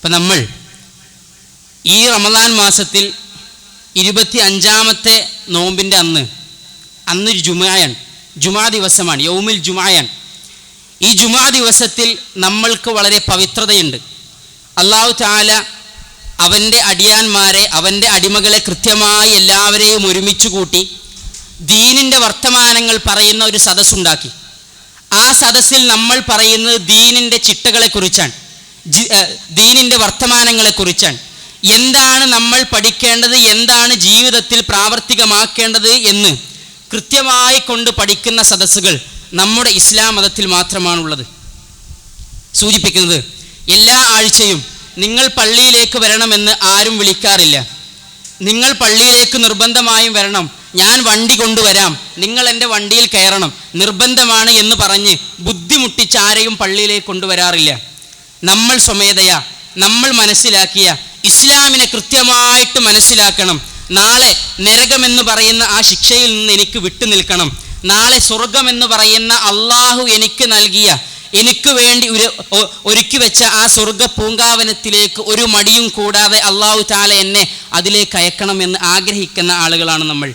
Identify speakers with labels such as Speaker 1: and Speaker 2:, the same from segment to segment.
Speaker 1: അപ്പം നമ്മൾ ഈ റമദാൻ മാസത്തിൽ ഇരുപത്തി അഞ്ചാമത്തെ നോമ്പിന്റെ അന്ന് അന്നൊരു ജുമായാണ് ജുമാ ദിവസമാണ് യൗമിൽ ജുമായാണ്. ഈ ജുമാ ദിവസത്തിൽ നമ്മൾക്ക് വളരെ പവിത്രതയുണ്ട്. അള്ളാഹു താല അവന്റെ അടിയാന്മാരെ അവന്റെ അടിമകളെ കൃത്യമായി എല്ലാവരെയും ഒരുമിച്ച് കൂട്ടി ദീനിന്റെ വർത്തമാനങ്ങൾ പറയുന്ന ഒരു സദസ്സുണ്ടാക്കി. ആ സദസ്സിൽ നമ്മൾ പറയുന്നത് ദീനിന്റെ ചിട്ടകളെക്കുറിച്ചാണ് ദീനിന്റെ വർത്തമാനങ്ങളെക്കുറിച്ചാണ്. എന്താണ് നമ്മൾ പഠിക്കേണ്ടത് എന്താണ് ജീവിതത്തിൽ പ്രാവർത്തികമാക്കേണ്ടത് എന്ന് കൃത്യമായി കൊണ്ട് പഠിക്കുന്ന സദസ്സുകൾ നമ്മുടെ ഇസ്ലാം മതത്തിൽ മാത്രമാണുള്ളത്. സൂചിപ്പിക്കുന്നത് എല്ലാ ആഴ്ചയും നിങ്ങൾ പള്ളിയിലേക്ക് വരണമെന്ന് ആരും വിളിക്കാറില്ല. നിങ്ങൾ പള്ളിയിലേക്ക് നിർബന്ധമായും വരണം. ഞാൻ വണ്ടി കൊണ്ടുവരാം. നിങ്ങൾ എന്റെ വണ്ടിയിൽ കയറണം. നിർബന്ധമാണ് എന്ന് പറഞ്ഞ് ബുദ്ധിമുട്ടിച്ച് ആരെയും പള്ളിയിലേക്ക് കൊണ്ടുവരാറില്ല. നമ്മൾ സ്വമേധയാ നമ്മൾ മനസ്സിലാക്കിയ ഇസ്ലാമിനെ കൃത്യമായിട്ട് മനസ്സിലാക്കണം. നാളെ നരകമെന്ന് പറയുന്ന ആ ശിക്ഷയിൽ നിന്ന് എനിക്ക് വിട്ടു നിൽക്കണം. നാളെ സ്വർഗമെന്ന് പറയുന്ന അള്ളാഹു എനിക്ക് നൽകിയ എനിക്ക് വേണ്ടി ഒരു ഒരുക്കി വെച്ച ആ സ്വർഗ പൂങ്കാവനത്തിലേക്ക് ഒരു മടിയും കൂടാതെ അള്ളാഹു താല എന്നെ അതിലേക്ക് അയക്കണമെന്ന് ആഗ്രഹിക്കുന്ന ആളുകളാണ് നമ്മൾ.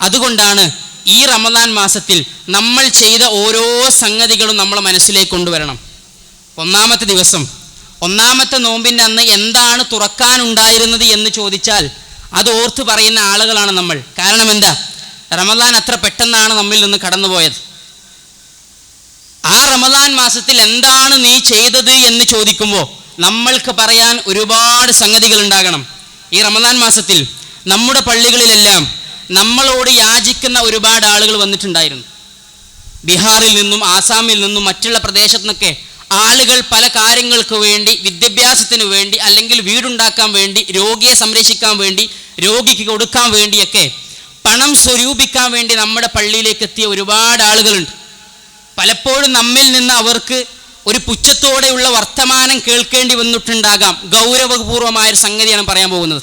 Speaker 1: അതുകൊണ്ടാണ് ഈ റമദാൻ മാസത്തിൽ നമ്മൾ ചെയ്ത ഓരോ സംഗതികളും നമ്മളെ മനസ്സിലേക്ക് കൊണ്ടുവരണം. ഒന്നാമത്തെ ദിവസം. ഒന്നാമത്തെ നോമ്പിന്റെ അന്ന് എന്താണ് തുറക്കാനുണ്ടായിരുന്നത് എന്ന് ചോദിച്ചാൽ അത് ഓർത്ത് പറയുന്ന ആളുകളാണ് നമ്മൾ. കാരണം എന്താ? റമദാൻ അത്ര പെട്ടെന്നാണ് നമ്മിൽ നിന്ന് കടന്നുപോയത്. ആ റമദാൻ മാസത്തിൽ എന്താണ് നീ ചെയ്തത് എന്ന് ചോദിക്കുമ്പോൾ നമ്മൾക്ക് പറയാൻ ഒരുപാട് സംഗതികൾ ഉണ്ടാകണം. ഈ റമദാൻ മാസത്തിൽ നമ്മുടെ പള്ളികളിലെല്ലാം നമ്മളോട് യാചിക്കുന്ന ഒരുപാട് ആളുകൾ വന്നിട്ടുണ്ടായിരുന്നു. ബീഹാറിൽ നിന്നും ആസാമിൽ നിന്നും മറ്റുള്ള പ്രദേശത്തു നിന്നൊക്കെ ആളുകൾ പല കാര്യങ്ങൾക്ക് വേണ്ടി വിദ്യാഭ്യാസത്തിന് വേണ്ടി അല്ലെങ്കിൽ വീടുണ്ടാക്കാൻ വേണ്ടി രോഗിയെ സംരക്ഷിക്കാൻ വേണ്ടി രോഗിക്ക് കൊടുക്കാൻ വേണ്ടിയൊക്കെ പണം സ്വരൂപിക്കാൻ വേണ്ടി നമ്മുടെ പള്ളിയിലേക്ക് എത്തിയ ഒരുപാട് ആളുകളുണ്ട്. പലപ്പോഴും നമ്മിൽ നിന്ന് അവർക്ക് ഒരു പുച്ഛത്തോടെയുള്ള വർത്തമാനം കേൾക്കേണ്ടി വന്നിട്ടുണ്ടാകാം. ഗൗരവപൂർവമായ ഒരു സംഗതിയാണ് പറയാൻ പോകുന്നത്.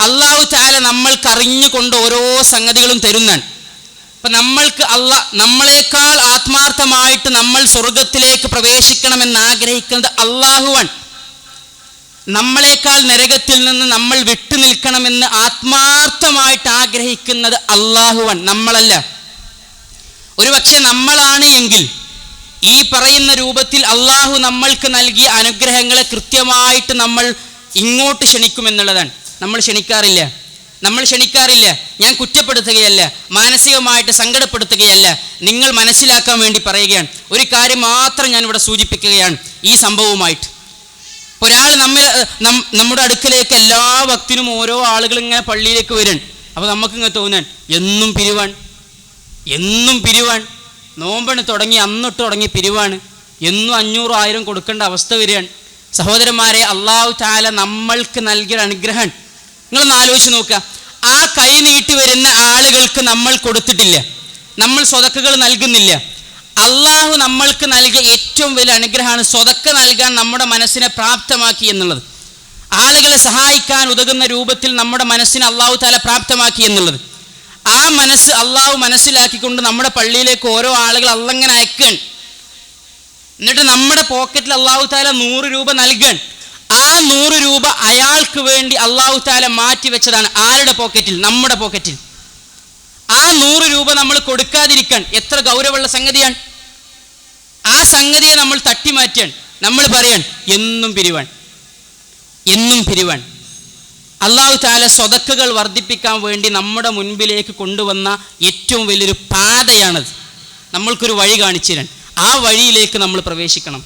Speaker 1: അള്ളാഹു താല നമ്മൾക്ക് അറിഞ്ഞുകൊണ്ട് ഓരോ സംഗതികളും തരുന്നാണ് അപ്പൊ നമ്മൾക്ക് അല്ല നമ്മളെക്കാൾ ആത്മാർത്ഥമായിട്ട് നമ്മൾ സ്വർഗത്തിലേക്ക് പ്രവേശിക്കണമെന്ന് ആഗ്രഹിക്കുന്നത് അള്ളാഹുവാണ്. നമ്മളെക്കാൾ നരകത്തിൽ നിന്ന് നമ്മൾ വിട്ടു നിൽക്കണമെന്ന് ആത്മാർത്ഥമായിട്ട് ആഗ്രഹിക്കുന്നത് അള്ളാഹുവാൻ നമ്മളല്ല. ഒരുപക്ഷെ നമ്മളാണ് എങ്കിൽ ഈ പറയുന്ന രൂപത്തിൽ അള്ളാഹു നമ്മൾക്ക് നൽകിയ അനുഗ്രഹങ്ങളെ കൃത്യമായിട്ട് നമ്മൾ ഇങ്ങോട്ട് ക്ഷണിക്കുമെന്നുള്ളതാണ്. നമ്മൾ ക്ഷണിക്കാറില്ല. നമ്മൾ ക്ഷണിക്കാറില്ല. ഞാൻ കുറ്റപ്പെടുത്തുകയല്ല. മാനസികമായിട്ട് സങ്കടപ്പെടുത്തുകയല്ല. നിങ്ങൾ മനസ്സിലാക്കാൻ വേണ്ടി പറയുകയാണ്. ഒരു കാര്യം മാത്രം ഞാൻ ഇവിടെ സൂചിപ്പിക്കുകയാണ് ഈ സംഭവവുമായിട്ട്. ഒരാൾ നമ്മിൽ നമ്മുടെ അടുക്കലേക്ക് എല്ലാ ഭക്തിനും ഓരോ ആളുകളും ഇങ്ങനെ പള്ളിയിലേക്ക് വരും. അപ്പോൾ നമുക്കിങ്ങനെ തോന്നാൻ എന്നും പിരിവാണ്. എന്നും പിരിവാണ്. നോമ്പണ് തുടങ്ങി അന്നിട്ട് തുടങ്ങി പിരിവാണ്. എന്നും അഞ്ഞൂറ് ആയിരം കൊടുക്കേണ്ട അവസ്ഥ വരികയാണ്. സഹോദരന്മാരെ അള്ളാഹു താല നമ്മൾക്ക് നൽകിയ അനുഗ്രഹം നിങ്ങളൊന്ന് ആലോചിച്ച് നോക്കുക. ആ കൈ നീട്ടി വരുന്ന ആളുകൾക്ക് നമ്മൾ കൊടുത്തിട്ടില്ല. നമ്മൾ സ്വതക്കുകൾ നൽകുന്നില്ല. അള്ളാഹു നമ്മൾക്ക് നൽകിയ ഏറ്റവും വലിയ അനുഗ്രഹമാണ് സ്വതക്ക നൽകാൻ നമ്മുടെ മനസ്സിനെ പ്രാപ്തമാക്കി എന്നുള്ളത്. ആളുകളെ സഹായിക്കാൻ ഉതകുന്ന രൂപത്തിൽ നമ്മുടെ മനസ്സിനെ അള്ളാഹു താല പ്രാപ്തമാക്കി എന്നുള്ളത്. ആ മനസ്സ് അള്ളാഹു മനസ്സിലാക്കിക്കൊണ്ട് നമ്മുടെ പള്ളിയിലേക്ക് ഓരോ ആളുകൾ അള്ളങ്ങനെ അയക്കാൻ എന്നിട്ട് നമ്മുടെ പോക്കറ്റിൽ അള്ളാഹു താല നൂറ് രൂപ നൽകാൻ ആ നൂറ് രൂപ അയാൾക്ക് വേണ്ടി അള്ളാഹു താല മാറ്റി വെച്ചതാണ് ആരുടെ പോക്കറ്റിൽ നമ്മുടെ പോക്കറ്റിൽ ആ നൂറ് രൂപ നമ്മൾ കൊടുക്കാതിരിക്കാൻ എത്ര ഗൗരവമുള്ള സംഗതിയാണ്? ആ സംഗതിയെ നമ്മൾ തട്ടിമാറ്റാൻ നമ്മൾ പറയാൻ എന്നും പിരിവാൻ എന്നും പിരിവാൻ അള്ളാഹു താല സ്വതക്കുകൾ വർദ്ധിപ്പിക്കാൻ വേണ്ടി നമ്മുടെ മുൻപിലേക്ക് കൊണ്ടുവന്ന ഏറ്റവും വലിയൊരു പാതയാണത്. നമ്മൾക്കൊരു വഴി കാണിച്ചു തരാൻ ആ വഴിയിലേക്ക് നമ്മൾ പ്രവേശിക്കണം.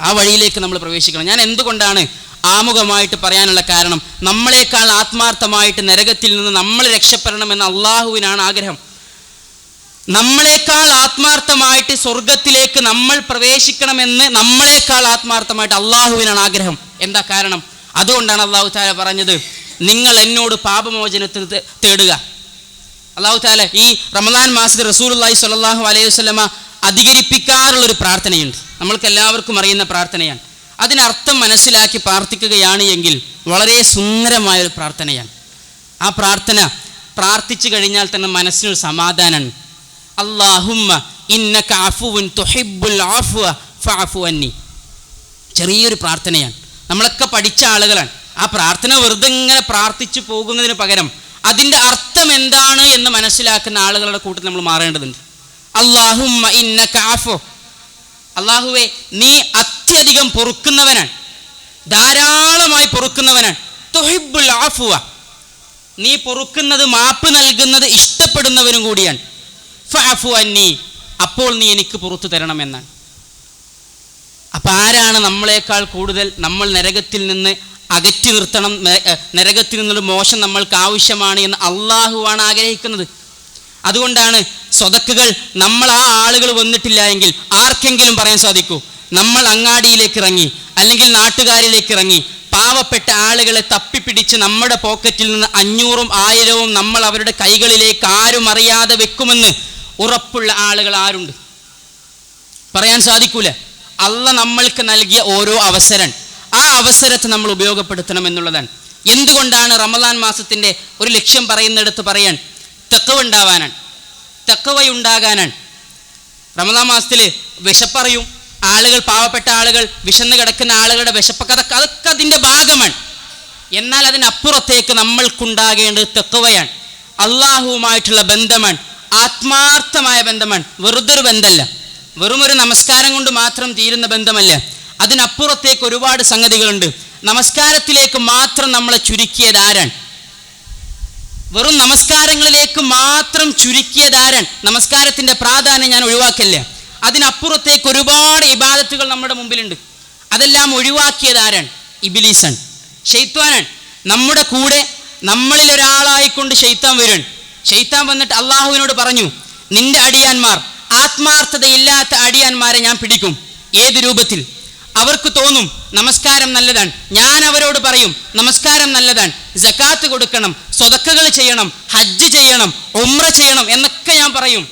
Speaker 1: ആ വഴിയിലേക്ക് നമ്മൾ പ്രവേശിക്കണം. ഞാൻ എന്തുകൊണ്ടാണ് ആമുഖമായിട്ട് പറയാനുള്ള കാരണം? നമ്മളെക്കാൾ ആത്മാർത്ഥമായിട്ട് നരകത്തിൽ നിന്ന് നമ്മൾ രക്ഷപ്പെടണമെന്ന് അള്ളാഹുവിനാണ് ആഗ്രഹം. നമ്മളെക്കാൾ ആത്മാർത്ഥമായിട്ട് സ്വർഗത്തിലേക്ക് നമ്മൾ പ്രവേശിക്കണമെന്ന് നമ്മളെക്കാൾ ആത്മാർത്ഥമായിട്ട് അള്ളാഹുവിനാണ് ആഗ്രഹം. എന്താ കാരണം? അതുകൊണ്ടാണ് അള്ളാഹു താല പറഞ്ഞത് നിങ്ങൾ എന്നോട് പാപമോചനത്തിന് തേടുക. അള്ളാഹു താല ഈ റമദാൻ മാസത്തിൽ റസൂൽ റസൂലുള്ളാഹി സ്വല്ലല്ലാഹു അലൈഹി വസ്ലമ അധികരിപ്പിക്കാറുള്ളൊരു പ്രാർത്ഥനയുണ്ട്. നമ്മൾക്ക് എല്ലാവർക്കും അറിയുന്ന പ്രാർത്ഥനയാണ്. അതിനർത്ഥം മനസ്സിലാക്കി പ്രാർത്ഥിക്കുകയാണ് എങ്കിൽ വളരെ സുന്ദരമായ ഒരു പ്രാർത്ഥനയാണ്. ആ പ്രാർത്ഥന പ്രാർത്ഥിച്ചു കഴിഞ്ഞാൽ തന്നെ മനസ്സിനൊരു സമാധാനമാണ്. അള്ളാഹുമ്മ ഇന്നക അഫുവുൻ അന്നി. ചെറിയൊരു പ്രാർത്ഥനയാണ്. നമ്മളൊക്കെ പഠിച്ച ആളുകളാണ്. ആ പ്രാർത്ഥന വെറുതെ ഇങ്ങനെ പ്രാർത്ഥിച്ചു പോകുന്നതിന് പകരം അതിന്റെ അർത്ഥം എന്താണ് എന്ന് മനസ്സിലാക്കുന്ന ആളുകളുടെ കൂട്ടത്തിൽ നമ്മൾ മാറേണ്ടതുണ്ട്. അള്ളാഹുമ്മ ഇന്ന കാഫോ അള്ളാഹുവെ നീ അത്യധികം പൊറുക്കുന്നവനാണ്. ധാരാളമായി പൊറുക്കുന്നവനാണ്. തൊഹിബുൽ ആഫുവ നീ പൊറുക്കുന്നത് മാപ്പ് നൽകുന്നത് ഇഷ്ടപ്പെടുന്നവനും കൂടിയാണ്. ഫഅഫു അന്നി. അപ്പോൾ നീ എനിക്ക് പുറത്തു തരണമെന്നാണ്. അപ്പൊ ആരാണ് നമ്മളെക്കാൾ കൂടുതൽ നമ്മൾ നരകത്തിൽ നിന്ന് അകറ്റി നിർത്തണം നരകത്തിൽ നിന്നൊരു മോശം നമ്മൾക്ക് ആവശ്യമാണ് എന്ന് അള്ളാഹുവാണ് ആഗ്രഹിക്കുന്നത്? അതുകൊണ്ടാണ് സ്വതക്കുകൾ നമ്മൾ ആ ആളുകൾ വന്നിട്ടില്ല എങ്കിൽ ആർക്കെങ്കിലും പറയാൻ സാധിക്കൂ? നമ്മൾ അങ്ങാടിയിലേക്ക് ഇറങ്ങി അല്ലെങ്കിൽ നാട്ടുകാരിലേക്ക് ഇറങ്ങി പാവപ്പെട്ട ആളുകളെ തപ്പിപ്പിടിച്ച് നമ്മുടെ പോക്കറ്റിൽ നിന്ന് അഞ്ഞൂറും ആയിരവും നമ്മൾ അവരുടെ കൈകളിലേക്ക് ആരും അറിയാതെ വെക്കുമെന്ന് ഉറപ്പുള്ള ആളുകൾ ആരുണ്ട്? പറയാൻ സാധിക്കൂല. അല്ല നമ്മൾക്ക് നൽകിയ ഓരോ അവസരം. ആ അവസരത്തെ നമ്മൾ ഉപയോഗപ്പെടുത്തണം എന്നുള്ളതാണ്. എന്തുകൊണ്ടാണ് റമദാൻ മാസത്തിന്റെ ഒരു ലക്ഷ്യം പറയുന്നിടത്ത് പറയാൻ തെക്കവ ഉണ്ടാവാനാണ് തെക്കവയുണ്ടാകാനാണ്. റമദാ മാസത്തിൽ വിശപ്പറിയും ആളുകൾ പാവപ്പെട്ട ആളുകൾ വിശന്ന് കിടക്കുന്ന ആളുകളുടെ വിശപ്പൊക്കെ അതൊക്കെ അതൊക്കെ അതിന്റെ ഭാഗമാണ്. എന്നാൽ അതിനപ്പുറത്തേക്ക് നമ്മൾക്കുണ്ടാകേണ്ടത് തെക്കവയാണ്. അള്ളാഹുവുമായിട്ടുള്ള ബന്ധമാണ്. ആത്മാർത്ഥമായ ബന്ധമാണ്. വെറുതൊരു ബന്ധമല്ല വെറുമൊരു നമസ്കാരം കൊണ്ട് മാത്രം തീരുന്ന ബന്ധമല്ല. അതിനപ്പുറത്തേക്ക് ഒരുപാട് സംഗതികളുണ്ട്. നമസ്കാരത്തിലേക്ക് മാത്രം നമ്മളെ ചുരുക്കിയത് ആരാണ്? വെറും നമസ്കാരങ്ങളിലേക്ക് മാത്രം ചുരുക്കിയതാരൻ നമസ്കാരത്തിന്റെ പ്രാധാന്യം ഞാൻ ഒഴിവാക്കില്ല. അതിനപ്പുറത്തേക്ക് ഒരുപാട് ഇബാദത്തുകൾ നമ്മുടെ മുമ്പിലുണ്ട്. അതെല്ലാം ഒഴിവാക്കിയ ധാരൻ ഇബിലീസൺ ഷെയ്ത്വാനൻ നമ്മുടെ കൂടെ നമ്മളിൽ ഒരാളായിക്കൊണ്ട് ഷെയ്ത്താൻ വരും ഷെയ്ത്താൻ വന്നിട്ട് അള്ളാഹുവിനോട് പറഞ്ഞു നിന്റെ അടിയാന്മാർ ആത്മാർത്ഥതയില്ലാത്ത അടിയാന്മാരെ ഞാൻ പിടിക്കും. ഏത് രൂപത്തിൽ? അവർക്ക് തോന്നും നമസ്കാരം നല്ലതാണ്. ഞാൻ അവരോട് പറയും നമസ്കാരം നല്ലതാണ്. ജക്കാത്ത് കൊടുക്കണം. സ്വതക്കകൾ ചെയ്യണം ഹജ്ജ് ചെയ്യണം ഉമ്ര ചെയ്യണം എന്നൊക്കെ ഞാൻ പറയും.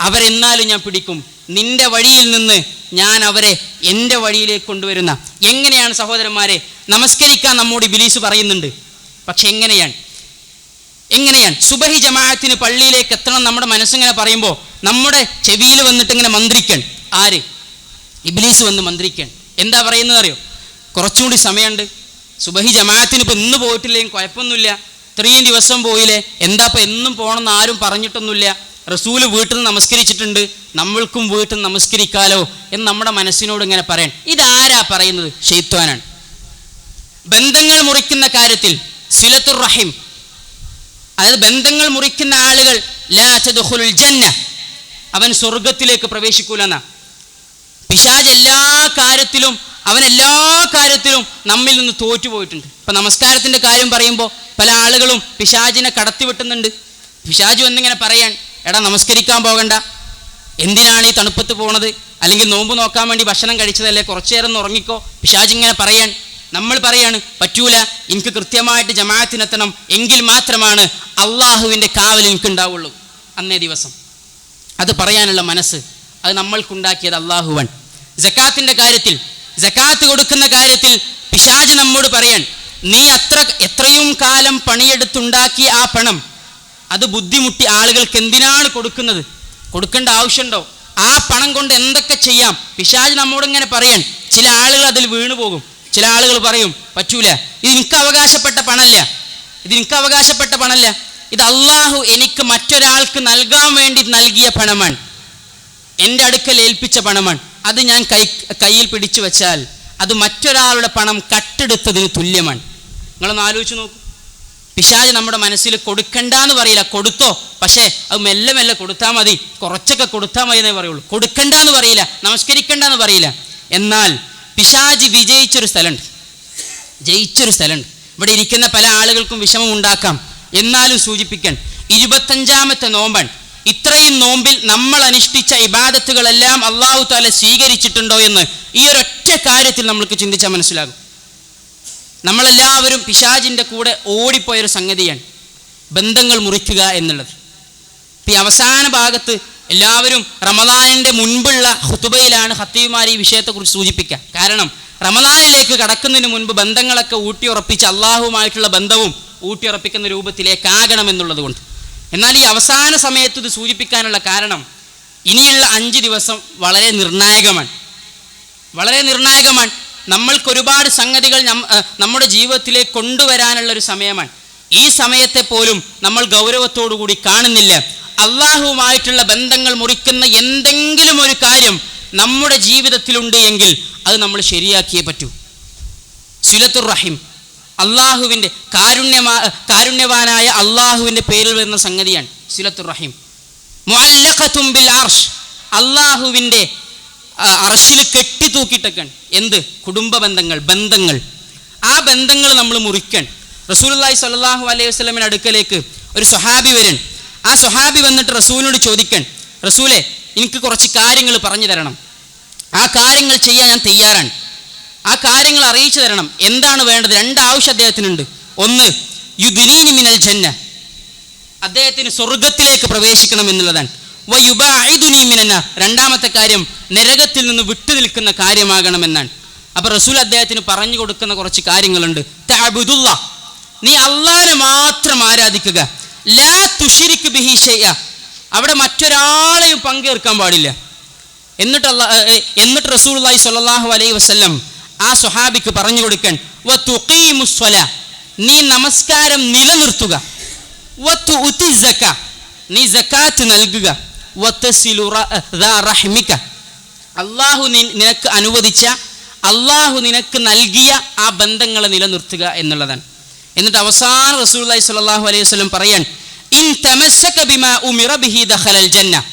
Speaker 1: അവരെന്നാലും ഞാൻ പിടിക്കും. നിന്റെ വഴിയിൽ നിന്ന് ഞാൻ അവരെ എന്റെ വഴിയിലേക്ക് കൊണ്ടുവരുന്ന. എങ്ങനെയാണ് സഹോദരന്മാരെ? നമസ്കരിക്കാൻ നമ്മോട് ബിലീസ് പറയുന്നുണ്ട്. പക്ഷെ എങ്ങനെയാണ്? എങ്ങനെയാണ്? സുബഹി ജമാഅത്തിന് പള്ളിയിലേക്ക് എത്തണം നമ്മുടെ മനസ്സിങ്ങനെ പറയുമ്പോൾ നമ്മുടെ ചെവിയിൽ വന്നിട്ട് ഇങ്ങനെ മന്ത്രിക്കൺ ആര്? ഇബ്ലീസ് വന്ന് മന്ത്രിക്കൺ എന്താ പറയുന്നത് അറിയോ കുറച്ചുകൂടി സമയമുണ്ട്. സുബഹി ജമാഅത്തിന് ഇപ്പം ഇന്ന് പോയിട്ടില്ലെങ്കിൽ കുഴപ്പമൊന്നുമില്ല. ഇത്രയും ദിവസം പോയില്ലേ? എന്താ ഇപ്പം എന്നും പോകണമെന്ന് ആരും പറഞ്ഞിട്ടൊന്നുമില്ല. റസൂൽ വീട്ടിൽ നമസ്കരിച്ചിട്ടുണ്ട്. നമ്മൾക്കും വീട്ടിൽ നമസ്കരിക്കാലോ എന്ന് നമ്മുടെ മനസ്സിനോട് ഇങ്ങനെ പറയാൻ. ഇതാരാ പറയുന്നത്? ഷെയ്ത്വാനാണ് ബന്ധങ്ങൾ മുറിക്കുന്ന കാര്യത്തിൽ സിലത്തുർ റഹിം അതായത് ബന്ധങ്ങൾ മുറിക്കുന്ന ആളുകൾ ജന്ന അവൻ സ്വർഗത്തിലേക്ക് പ്രവേശിക്കൂലെന്നാ. പിശാജ് എല്ലാ കാര്യത്തിലും അവൻ എല്ലാ കാര്യത്തിലും നമ്മിൽ നിന്ന് തോറ്റുപോയിട്ടുണ്ട്. ഇപ്പം നമസ്കാരത്തിന്റെ കാര്യം പറയുമ്പോൾ പല ആളുകളും പിശാജിനെ കടത്തിവിട്ടുന്നുണ്ട് പിശാജു എന്നിങ്ങനെ പറയാൻ എടാ നമസ്കരിക്കാൻ പോകണ്ട. എന്തിനാണ് ഈ തണുപ്പത്ത് പോണത്? അല്ലെങ്കിൽ നോമ്പ് നോക്കാൻ വേണ്ടി ഭക്ഷണം കഴിച്ചതല്ലേ? കുറച്ചു നേരം ഉറങ്ങിക്കോ. പിശാജിങ്ങനെ പറയാൻ നമ്മൾ പറയാണ് പറ്റൂല. എനിക്ക് കൃത്യമായിട്ട് ജമാഅത്തിനെത്തണം എങ്കിൽ മാത്രമാണ് അള്ളാഹുവിന്റെ കാവൽ എനിക്ക് ഉണ്ടാവുള്ളൂ അന്നേ ദിവസം. അത് പറയാനുള്ള മനസ്സ് അത് നമ്മൾക്കുണ്ടാക്കിയത് അള്ളാഹുവൻ ജക്കാത്തിന്റെ കാര്യത്തിൽ ജക്കാത്ത് കൊടുക്കുന്ന കാര്യത്തിൽ പിശാജ് നമ്മോട് പറയാൻ നീ അത്ര എത്രയും കാലം പണിയെടുത്തുണ്ടാക്കിയ ആ പണം അത് ബുദ്ധിമുട്ടി ആളുകൾക്ക് എന്തിനാണ് കൊടുക്കുന്നത്? കൊടുക്കേണ്ട ആവശ്യമുണ്ടോ? ആ പണം കൊണ്ട് എന്തൊക്കെ ചെയ്യാം? പിശാജ് നമ്മോട് ഇങ്ങനെ പറയാൻ ചില ആളുകൾ അതിൽ വീണു പോകും. ചില ആളുകൾ പറയും പറ്റൂല ഇത് എനിക്ക് അവകാശപ്പെട്ട പണമല്ല ഇത് എനിക്ക് അവകാശപ്പെട്ട പണമല്ല ഇത് അള്ളാഹു എനിക്ക് മറ്റൊരാൾക്ക് നൽകാൻ വേണ്ടി നൽകിയ പണമാണ്. എന്റെ അടുക്കൽ ഏൽപ്പിച്ച പണമാണ്. അത് ഞാൻ കൈ കയ്യിൽ പിടിച്ചു വെച്ചാൽ അത് മറ്റൊരാളുടെ പണം കട്ടെടുത്തതിന് തുല്യമാണ്. നിങ്ങളൊന്ന് ആലോചിച്ച് നോക്കൂ. പിശാജ് നമ്മുടെ മനസ്സിൽ കൊടുക്കണ്ട എന്ന് പറയില്ല. കൊടുത്തോ. പക്ഷേ അത് മെല്ലെ മെല്ലെ കൊടുത്താൽ മതി. കുറച്ചൊക്കെ കൊടുത്താൽ മതി എന്നേ പറയുള്ളൂ. കൊടുക്കണ്ട എന്ന് പറയില്ല. നമസ്കരിക്കണ്ട എന്ന് പറയില്ല. എന്നാൽ പിശാജ് വിജയിച്ചൊരു സ്ഥലമുണ്ട്. ജയിച്ചൊരു സ്ഥലമുണ്ട്. ഇവിടെ ഇരിക്കുന്ന പല ആളുകൾക്കും വിഷമം ഉണ്ടാക്കാം. എന്നാലും സൂചിപ്പിക്കാൻ ഇരുപത്തഞ്ചാമത്തെ നോമ്പാണ് ഇത്രയും നോമ്പിൽ നമ്മൾ അനുഷ്ഠിച്ച ഇബാദത്തുകളെല്ലാം അള്ളാഹു താല സ്വീകരിച്ചിട്ടുണ്ടോ എന്ന് ഈ ഒരൊറ്റ കാര്യത്തിൽ നമ്മൾക്ക് ചിന്തിച്ചാൽ മനസ്സിലാകും. നമ്മളെല്ലാവരും പിശാജിന്റെ കൂടെ ഓടിപ്പോയൊരു സംഗതിയാണ് ബന്ധങ്ങൾ മുറിക്കുക എന്നുള്ളത്. ഈ അവസാന ഭാഗത്ത് എല്ലാവരും റമദാനിന്റെ മുൻപുള്ള ഹുത്തുബയിലാണ് ഹത്തീമാർ ഈ വിഷയത്തെക്കുറിച്ച് സൂചിപ്പിക്കുക. കാരണം റമദാനിലേക്ക് കടക്കുന്നതിന് മുൻപ് ബന്ധങ്ങളൊക്കെ ഊട്ടിയുറപ്പിച്ച് അള്ളാഹുമായിട്ടുള്ള ബന്ധവും ഊട്ടിയുറപ്പിക്കുന്ന രൂപത്തിലേക്കാകണം എന്നുള്ളത് കൊണ്ട് എന്നാൽ ഈ അവസാന സമയത്ത് ഇത് സൂചിപ്പിക്കാനുള്ള കാരണം ഇനിയുള്ള അഞ്ച് ദിവസം വളരെ നിർണായകമാണ്. വളരെ നിർണായകമാണ്. നമ്മൾക്ക് ഒരുപാട് സംഗതികൾ നമ്മുടെ ജീവിതത്തിലേക്ക് കൊണ്ടുവരാനുള്ള ഒരു സമയമാണ്. ഈ സമയത്തെ പോലും നമ്മൾ ഗൗരവത്തോടു കൂടി കാണുന്നില്ല. അള്ളാഹുവുമായിട്ടുള്ള ബന്ധങ്ങൾ മുറിക്കുന്ന എന്തെങ്കിലും ഒരു കാര്യം നമ്മുടെ ജീവിതത്തിലുണ്ട് എങ്കിൽ അത് നമ്മൾ ശരിയാക്കിയേ പറ്റൂ. സിലത്തുർ റഹിം. അള്ളാഹുവിന്റെ കാരുണ്യമാ കാരുണ്യവാനായ അള്ളാഹുവിന്റെ പേരിൽ വരുന്ന സംഗതിയാണ് സിലത്തുർ റഹിം. മുഅല്ലഖത്തും ബിൽ അർഷ്. അള്ളാഹുവിന്റെ അർഷിൽ കെട്ടി തൂക്കിയിട്ടൊക്കെയാണ്. എന്ത്? കുടുംബ ബന്ധങ്ങൾ. ബന്ധങ്ങൾ ആ ബന്ധങ്ങൾ നമ്മൾ മുറിക്കണം റസൂലുള്ളാഹി സ്വല്ലല്ലാഹു അലൈഹി വസ്ലമിന്റെ അടുക്കലേക്ക് ഒരു സ്വഹാബി വരൻ. ആ സ്വഹാബി വന്നിട്ട് റസൂലിനോട് ചോദിക്കാൻ റസൂലെ എനിക്ക് കുറച്ച് കാര്യങ്ങൾ പറഞ്ഞു തരണം. ആ കാര്യങ്ങൾ ചെയ്യാൻ ഞാൻ തയ്യാറാണ്. ആ കാര്യങ്ങൾ അറിയിച്ചു തരണം. എന്താണ് വേണ്ടത്? രണ്ട് ആവശ്യം അദ്ദേഹത്തിനുണ്ട്. ഒന്ന് യുദിനീനി മിനൽ ജന്ന. അദ്ദേഹത്തിന് സ്വർഗത്തിലേക്ക് പ്രവേശിക്കണം എന്നുള്ളതാണ്. രണ്ടാമത്തെ കാര്യം നരകത്തിൽ നിന്ന് വിട്ടു നിൽക്കുന്ന കാര്യമാകണമെന്നാണ്. അപ്പൊ റസൂൽ അദ്ദേഹത്തിന് പറഞ്ഞു കൊടുക്കുന്ന കുറച്ച് കാര്യങ്ങളുണ്ട്. നീ അള്ളാനെ മാത്രം ആരാധിക്കുക. ലാ തുഷിരിക്ക് ബിഹി ഷൈഅ. അവിടെ മറ്റൊരാളെയും പങ്കേർക്കാൻ പാടില്ല. എന്നിട്ട് എന്നിട്ട് റസൂലുള്ളാഹി സ്വല്ലല്ലാഹു അലൈഹി വസ്ലം ആ സ്വഹാബിക്ക് പറഞ്ഞു കൊടുക്കാൻ വ നീ നമസ്കാരം നിലനിർത്തുക. സക്ക. നീ സക്കാത്ത് നൽകുക. അള്ളാഹു നിനക്ക് അനുവദിച്ച അള്ളാഹു നിനക്ക് നൽകിയ ആ ബന്ധങ്ങളെ നിലനിർത്തുക എന്നുള്ളതാണ്. എന്നിട്ട് അവസാന റസൂലുള്ളാഹി സ്വല്ലല്ലാഹു അലൈഹി വസല്ലം പറയാൻ ഇൻ ജന്ന.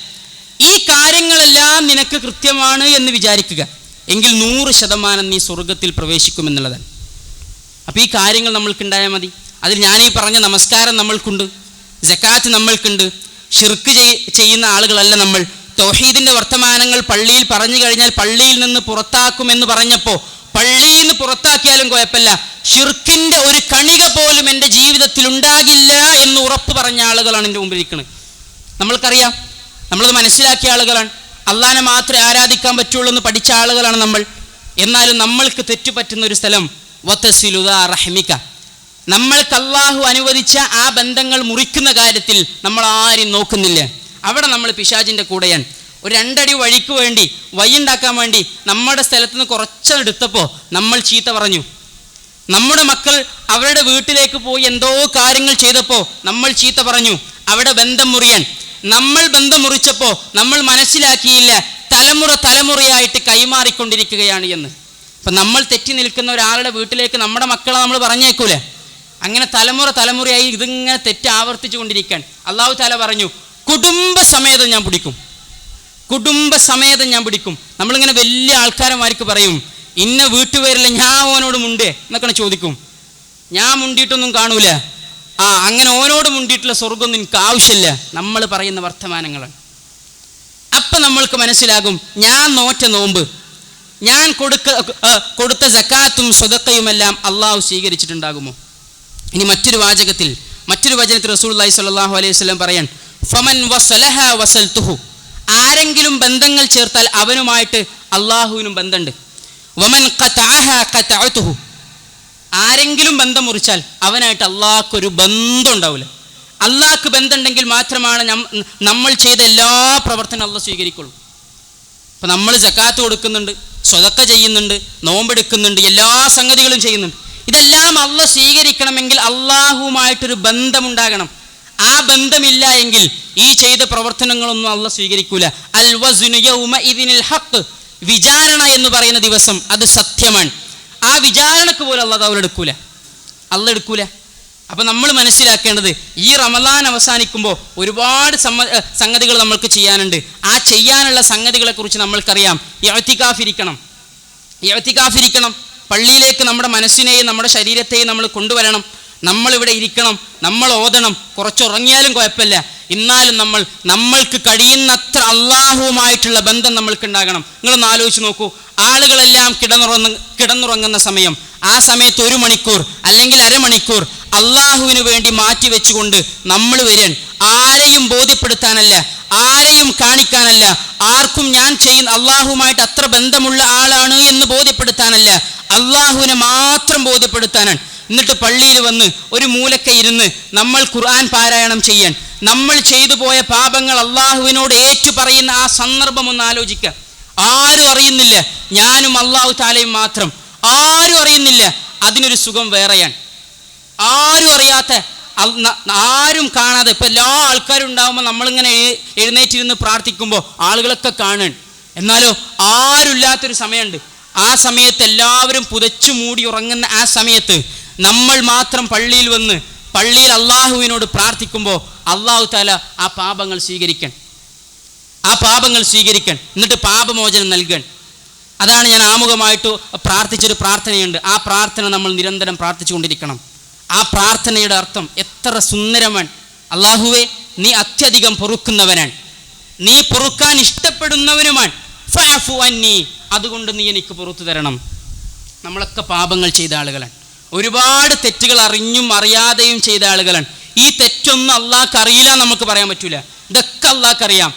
Speaker 1: ഈ കാര്യങ്ങളെല്ലാം നിനക്ക് കൃത്യമാണ് എന്ന് വിചാരിക്കുക. എങ്കിൽ നൂറ് ശതമാനം നീ സ്വർഗത്തിൽ പ്രവേശിക്കുമെന്നുള്ളതാണ് അപ്പോൾ ഈ കാര്യങ്ങൾ നമ്മൾക്കുണ്ടായാൽ മതി. അതിൽ ഞാനീ പറഞ്ഞ നമസ്കാരം നമ്മൾക്കുണ്ട്. ജക്കാത്ത് നമ്മൾക്കുണ്ട്. ഷിർക്ക് ചെയ്- ചെയ്യുന്ന ആളുകളല്ല നമ്മൾ. തൗഹീദിന്റെ വർത്തമാനങ്ങൾ പള്ളിയിൽ പറഞ്ഞു കഴിഞ്ഞാൽ പള്ളിയിൽ നിന്ന് പുറത്താക്കുമെന്ന് പറഞ്ഞപ്പോൾ പള്ളിയിൽ നിന്ന് പുറത്താക്കിയാലും കുഴപ്പമില്ല. ഷിർക്കിന്റെ ഒരു കണിക പോലും എന്റെ ജീവിതത്തിൽ ഉണ്ടാകില്ല എന്ന് ഉറപ്പ് പറഞ്ഞ ആളുകളാണ് എന്റെ മുമ്പിൽ ഇരിക്കുന്നത് നമ്മൾക്കറിയാം നമ്മളത് മനസ്സിലാക്കിയ ആളുകളാണ്. അള്ളാനെ മാത്രമേ ആരാധിക്കാൻ പറ്റുള്ളൂ എന്ന് പഠിച്ച ആളുകളാണ് നമ്മൾ. എന്നാലും നമ്മൾക്ക് തെറ്റുപറ്റുന്ന ഒരു സ്ഥലം വത്തസിലുദ റഹ്മിക നമ്മൾക്ക് അള്ളാഹു അനുവദിച്ച ആ ബന്ധങ്ങൾ മുറിക്കുന്ന കാര്യത്തിൽ നമ്മൾ ആരും നോക്കുന്നില്ല. അവിടെ നമ്മൾ പിശാജിന്റെ കൂടെയാണ്. ഒരു രണ്ടടി വഴിക്ക് വേണ്ടി വഴിയുണ്ടാക്കാൻ വേണ്ടി നമ്മുടെ സ്ഥലത്ത് നിന്ന് കുറച്ചെടുത്തപ്പോൾ നമ്മൾ ചീത്ത പറഞ്ഞു. നമ്മുടെ മക്കൾ അവരുടെ വീട്ടിലേക്ക് പോയി എന്തോ കാര്യങ്ങൾ ചെയ്തപ്പോൾ നമ്മൾ ചീത്ത പറഞ്ഞു. അവിടെ ബന്ധം മുറിയാൻ. നമ്മൾ ബന്ധം മുറിച്ചപ്പോൾ നമ്മൾ മനസ്സിലാക്കിയില്ല തലമുറ തലമുറയായിട്ട് കൈമാറിക്കൊണ്ടിരിക്കുകയാണ് എന്ന്. അപ്പം നമ്മൾ തെറ്റി നിൽക്കുന്ന ഒരാളുടെ വീട്ടിലേക്ക് നമ്മുടെ മക്കളെ നമ്മൾ പറഞ്ഞേക്കൂലേ. അങ്ങനെ തലമുറ തലമുറയായി ഇതിങ്ങനെ തെറ്റ് ആവർത്തിച്ചു കൊണ്ടിരിക്കാൻ അള്ളാഹു താല പറഞ്ഞു കുടുംബസമേതം ഞാൻ പിടിക്കും. കുടുംബസമേതം ഞാൻ പിടിക്കും. നമ്മളിങ്ങനെ വലിയ ആൾക്കാരന്മാർക്ക് പറയും ഇന്ന വീട്ടുപേരില്ല ഞാൻ ഓനോട് മുണ്ടേ എന്നൊക്കെ ചോദിക്കും. ഞാൻ മുണ്ടിയിട്ടൊന്നും കാണൂല. ആ അങ്ങനെ ഓനോട് മുണ്ടിയിട്ടുള്ള സ്വർഗമൊന്നും എനിക്ക് ആവശ്യമില്ല. നമ്മൾ പറയുന്ന വർത്തമാനങ്ങളാണ്. അപ്പം നമ്മൾക്ക് മനസ്സിലാകും ഞാൻ നോറ്റ നോമ്പ് ഞാൻ കൊടുക്ക കൊടുത്ത ജക്കാത്തും സ്വതക്കയുമെല്ലാം അള്ളാഹു സ്വീകരിച്ചിട്ടുണ്ടാകുമോ? ഇനി മറ്റൊരു വാചകത്തിൽ മറ്റൊരു വചനത്തിൽ റസൂലുള്ളാഹി സ്വല്ലല്ലാഹു അലൈഹി വസല്ലം പറയാൻ ഫമൻ വസലഹ വസൽതുഹു. ആരെങ്കിലും ബന്ധങ്ങൾ ചേർത്താൽ അവനുമായിട്ട് അള്ളാഹുവിനും ബന്ധമുണ്ട്. വമൻ ഖതഅതുഹു. ആരെങ്കിലും ബന്ധം മുറിച്ചാൽ അവനായിട്ട് അള്ളാഹ്ക്കൊരു ബന്ധം ഉണ്ടാവില്ല. അള്ളാഹ്ക്ക് ബന്ധമുണ്ടെങ്കിൽ മാത്രമാണ് നമ്മൾ ചെയ്ത എല്ലാ പ്രവർത്തനം അള്ളാഹ് സ്വീകരിക്കുള്ളൂ. ഇപ്പം നമ്മൾ ജക്കാത്ത് കൊടുക്കുന്നുണ്ട് സ്വതക്ക ചെയ്യുന്നുണ്ട് നോമ്പെടുക്കുന്നുണ്ട് എല്ലാ സംഗതികളും ചെയ്യുന്നുണ്ട്. ഇതെല്ലാം അള്ള സ്വീകരിക്കണമെങ്കിൽ അള്ളാഹുവുമായിട്ടൊരു ബന്ധമുണ്ടാകണം. ആ ബന്ധമില്ല എങ്കിൽ ഈ ചെയ്ത പ്രവർത്തനങ്ങളൊന്നും അള്ള സ്വീകരിക്കൂല. അൽ ഹഖ് വിചാരണ എന്ന് പറയുന്ന ദിവസം അത് സത്യമാണ്. ആ വിചാരണക്ക് പോലും അള്ളാഹ് അവരെടുക്കൂല അള്ള എടുക്കൂല. അപ്പം നമ്മൾ മനസ്സിലാക്കേണ്ടത് ഈ റമദാൻ അവസാനിക്കുമ്പോൾ ഒരുപാട് സംഗതികൾ നമ്മൾക്ക് ചെയ്യാനുണ്ട്. ആ ചെയ്യാനുള്ള സംഗതികളെ കുറിച്ച് നമ്മൾക്കറിയാം. യവത്തിക്കാഫിരിക്കണം എഴുത്തിക്കാഫിരിക്കണം പള്ളിയിലേക്ക് നമ്മുടെ മനസ്സിനെയും നമ്മുടെ ശരീരത്തെയും നമ്മൾ കൊണ്ടുവരണം. നമ്മളിവിടെ ഇരിക്കണം നമ്മൾ ഓതണം. കുറച്ചുറങ്ങിയാലും കുഴപ്പമില്ല. എന്നാലും നമ്മൾ നമ്മൾക്ക് കഴിയുന്നത്ര അള്ളാഹുവുമായിട്ടുള്ള ബന്ധം നമ്മൾക്ക് ഉണ്ടാകണം. നിങ്ങളൊന്ന് ആലോചിച്ച് നോക്കൂ. ആളുകളെല്ലാം കിടന്നുറങ്ങ കിടന്നുറങ്ങുന്ന സമയം. ആ സമയത്ത് ഒരു മണിക്കൂർ അല്ലെങ്കിൽ അരമണിക്കൂർ അള്ളാഹുവിന് വേണ്ടി മാറ്റി വെച്ചുകൊണ്ട് നമ്മൾ വരാൻ ആരെയും ബോധ്യപ്പെടുത്താനല്ല. ആരെയും കാണിക്കാനല്ല. ആർക്കും ഞാൻ ചെയ്യുന്ന അള്ളാഹുമായിട്ട് അത്ര ബന്ധമുള്ള ആളാണ് എന്ന് ബോധ്യപ്പെടുത്താനല്ല. അള്ളാഹുവിനെ മാത്രം ബോധ്യപ്പെടുത്താനാണ്. എന്നിട്ട് പള്ളിയിൽ വന്ന് ഒരു മൂലക്ക ഇരുന്ന് നമ്മൾ ഖുർആൻ പാരായണം ചെയ്യാൻ. നമ്മൾ ചെയ്തു പോയ പാപങ്ങൾ അള്ളാഹുവിനോട് ഏറ്റു പറയുന്ന ആ സന്ദർഭം ഒന്ന് ആലോചിക്കുക. ആരും അറിയുന്നില്ല. ഞാനും അള്ളാഹു താലയും മാത്രം. ആരും അറിയുന്നില്ല. അതിനൊരു സുഖം വേറെയാണ്. ആരും അറിയാത്ത ആരും കാണാതെ ഇപ്പം എല്ലാ ആൾക്കാരും ഉണ്ടാകുമ്പോൾ നമ്മളിങ്ങനെ എഴു- എഴുന്നേറ്റിരുന്ന് പ്രാർത്ഥിക്കുമ്പോൾ ആളുകളൊക്കെ കാണുകയാണ്. എന്നാലോ ആരുമില്ലാത്തൊരു സമയമുണ്ട്. ആ സമയത്ത് എല്ലാവരും പുതച്ചു മൂടി ഉറങ്ങുന്ന ആ സമയത്ത് നമ്മൾ മാത്രം പള്ളിയിൽ വന്ന് പള്ളിയിൽ അള്ളാഹുവിനോട് പ്രാർത്ഥിക്കുമ്പോൾ അള്ളാഹു താല ആ പാപങ്ങൾ സ്വീകരിക്കാൻ. ആ പാപങ്ങൾ സ്വീകരിക്കാൻ. എന്നിട്ട് പാപമോചനം നൽകാൻ. അതാണ് ഞാൻ ആമുഖമായിട്ട് പ്രാർത്ഥിച്ചൊരു പ്രാർത്ഥനയുണ്ട്. ആ പ്രാർത്ഥന നമ്മൾ നിരന്തരം പ്രാർത്ഥിച്ചുകൊണ്ടിരിക്കണം. ആ പ്രാർത്ഥനയുടെ അർത്ഥം എത്ര സുന്ദരമാണ്. അള്ളാഹുവെ നീ അത്യധികം പൊറുക്കുന്നവനാണ്. നീ പൊറുക്കാൻ ഇഷ്ടപ്പെടുന്നവനുമാണ്. നീ അന്നി അതുകൊണ്ട് നീ എനിക്ക് പുറത്തു തരണം. നമ്മളൊക്കെ പാപങ്ങൾ ചെയ്ത ആളുകളാണ്. ഒരുപാട് തെറ്റുകൾ അറിഞ്ഞും അറിയാതെയും ചെയ്ത ആളുകളാണ്. ഈ തെറ്റൊന്നും അള്ളാഹ്ക്ക് അറിയില്ല നമുക്ക് പറയാൻ പറ്റൂല. ഇതൊക്കെ അള്ളാഹ്ക്ക് അറിയാം.